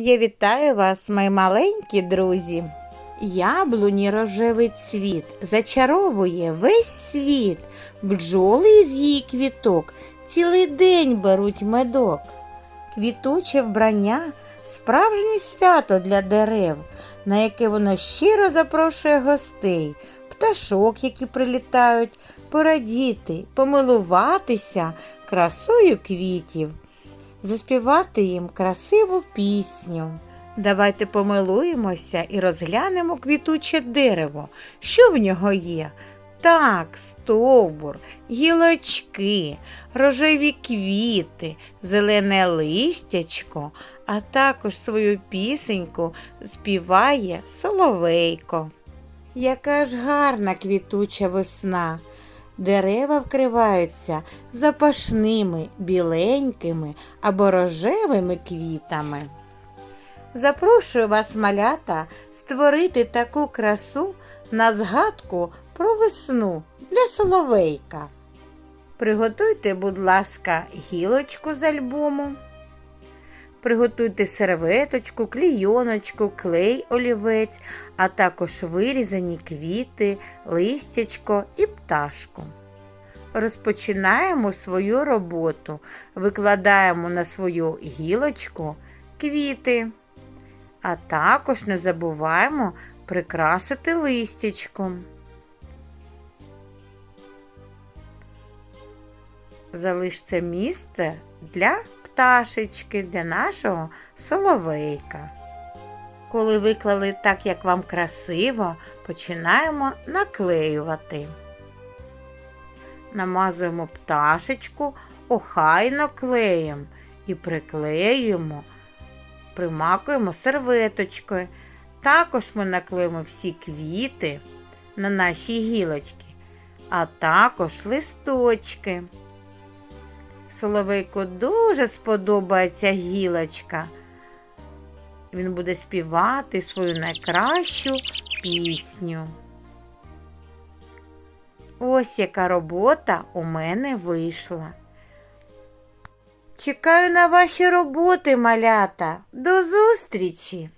Я вітаю вас, мої маленькі друзі. Яблуні рожевий цвіт зачаровує весь світ. Бджоли з її квіток цілий день беруть медок. Квітуче вбрання справжнє свято для дерев, на яке воно щиро запрошує гостей, пташок, які прилітають, порадіти, помилуватися красою квітів заспівати їм красиву пісню. Давайте помилуємося і розглянемо квітуче дерево. Що в нього є? Так, стовбур, гілочки, рожеві квіти, зелене листячко, а також свою пісеньку співає соловейко. Яка ж гарна квітуча весна! Дерева вкриваються запашними, біленькими або рожевими квітами. Запрошую вас, малята, створити таку красу на згадку про весну для соловейка. Приготуйте, будь ласка, гілочку з альбому. Приготуйте серветочку, клійоночку, клей олівець, а також вирізані квіти, листячко і пташку. Розпочинаємо свою роботу. Викладаємо на свою гілочку квіти, а також не забуваємо прикрасити листячком. Залиште місце для пташечки, для нашого соловейка. Коли виклали так, як вам красиво, починаємо наклеювати. Намазуємо пташечку охайно клеєм і приклеюємо, примакуємо серветочкою. Також ми наклеїмо всі квіти на наші гілочки, а також листочки. Соловейку дуже сподобається гілочка. Він буде співати свою найкращу пісню. Ось яка робота у мене вийшла. Чекаю на ваші роботи, малята. До зустрічі!